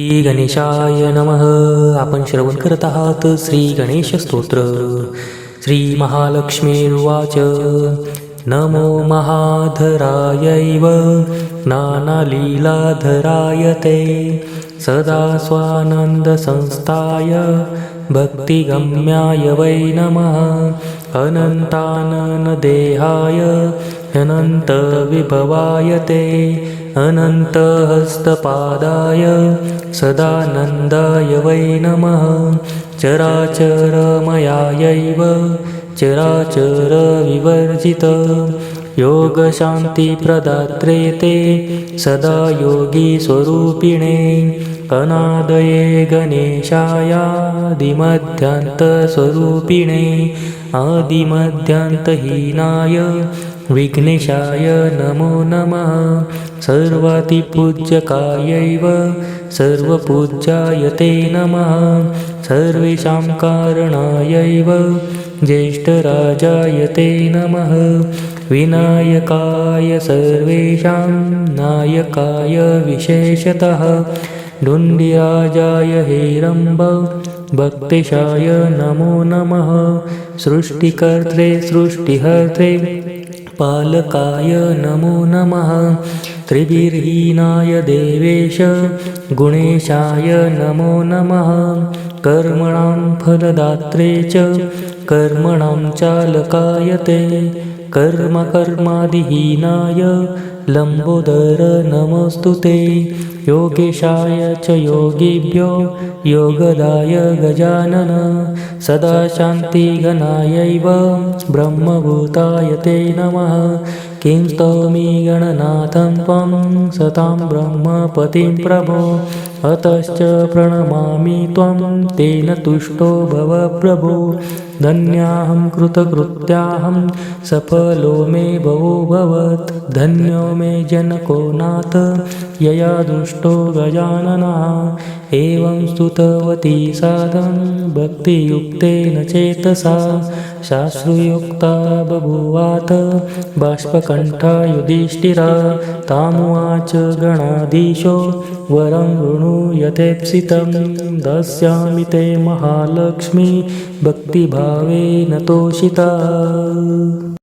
श्री गणेशाय नमः. आपण श्रवण करत आहात श्री गणेश स्तोत्र. श्री महालक्ष्मीर्वाच नमो महाधरायैव. नानालीलाधराय ते. सदा स्वानन्दसंस्थाय भक्तिगम्याय वै नमः. अनन्ताननदेहाय. अनन्तविभवाय ते. अनन्तहस्तपादाय सदानन्दाय वै नमः। चराचरमयायैव चराचरविवर्जित। योगशान्तिप्रदात्रे ते सदा योगीस्वरूपिणे अनादये गणेशायादिमध्यान्तस्वरूपिणे आदिमध्यान्तहीनाय विघ्नेशाय नमो नमः। सर्वातिपूज्यकायैव सर्वपूज्याय ते नमः। सर्वेषां कारणायैव ज्येष्ठराजाय ते नमः। विनायकाय सर्वेषां नायकाय विशेषतः। डुण्डिराजाय हेरम्ब भक्तेशाय नमो नमः। सृष्टिकर्त्रे सृष्टिहर्त्रे पालकाय नमो नमः। त्रिभिर्हीनाय देवेश गुणेशाय नमो नमः। कर्मणां फलदात्रे च कर्मणां चालकाय ते। कर्मकर्मादिहीनाय लम्बोदर नमोऽस्तु ते। योगेशाय च योगिभ्यो योगदाय गजानन। सदा शान्तिगणायैव ब्रह्मभूताय ते नमः। किं स्तौमि गणनाथं त्वं सतां ब्रह्मपतिं प्रभो अतश्च प्रणमामि त्वं तेन तुष्टो भव प्रभो। धन्याहं कृतकृत्याहं सफलो मे भवोऽभवत् धन्यो मे जनको नाथ यया दुष्टो गजाननः। एवं स्तुतवती साधं भक्तियुक्तेन चेतसा। शास्त्रुयुक्ता बभूवाथ बाष्पकण्ठा युधिष्ठिरा तामुवाच गणाधीशो वरं वृणु यथेप्सितं दास्यामि ते महालक्ष्मी भक्तिभावेन तोषिता।